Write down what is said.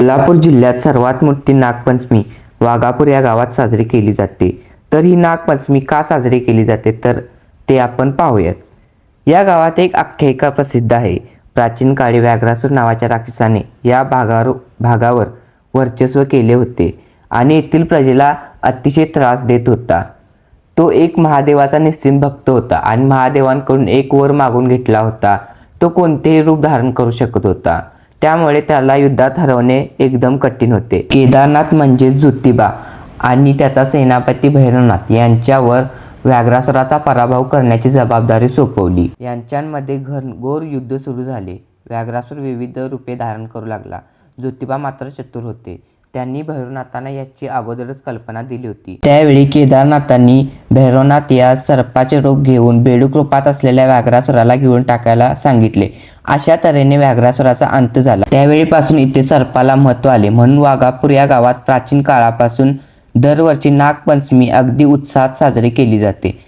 कोल्हापूर जिल्ह्यात सर्वात मोठी नागपंचमी वाघापूर या गावात साजरी केली जाते. तर ही नागपंचमी का साजरी केली जाते? तर ते आपण पाहूयात. या गावात एक आख्यायिका प्रसिद्ध आहे. प्राचीन काळी व्याघ्रासूर नावाच्या राक्षसाने या भागावर भागावर वर्चस्व केले होते आणि येथील प्रजेला अतिशय त्रास देत होता. तो एक महादेवाचा निस्सिम भक्त होता आणि महादेवांकडून एक वर मागून घेतला होता. तो कोणतेही रूप धारण करू शकत होता. त्यामुळे त्याला युद्धात हरवणे एकदम कठीण होते. केदारनाथ म्हणजे ज्योतिबा आणि त्याचा सेनापती भैरवनाथ यांच्यावर व्याघ्रासुराचा पराभव करण्याची जबाबदारी सोपवली. यांच्यामध्ये घनघोर युद्ध सुरू झाले. व्याघ्रासूर विविध रूपे धारण करू लागला. ज्योतिबा मात्र चतुर होते. त्यांनी भैरवनाथांना याची अगोदरच कल्पना दिली होती. त्यावेळी केदारनाथांनी भैरवनाथ या सर्पाचे रूप घेऊन बेडूक रूपात असलेल्या व्याघ्रासुराला घेऊन टाकायला सांगितले. अशा तऱ्हेने व्याघ्रासुराचा अंत झाला. त्यावेळीपासून इथे सर्पाला महत्त्व आले. म्हणून वाघापूर या गावात प्राचीन काळापासून दरवर्षी नागपंचमी अगदी उत्साहात साजरी केली जाते.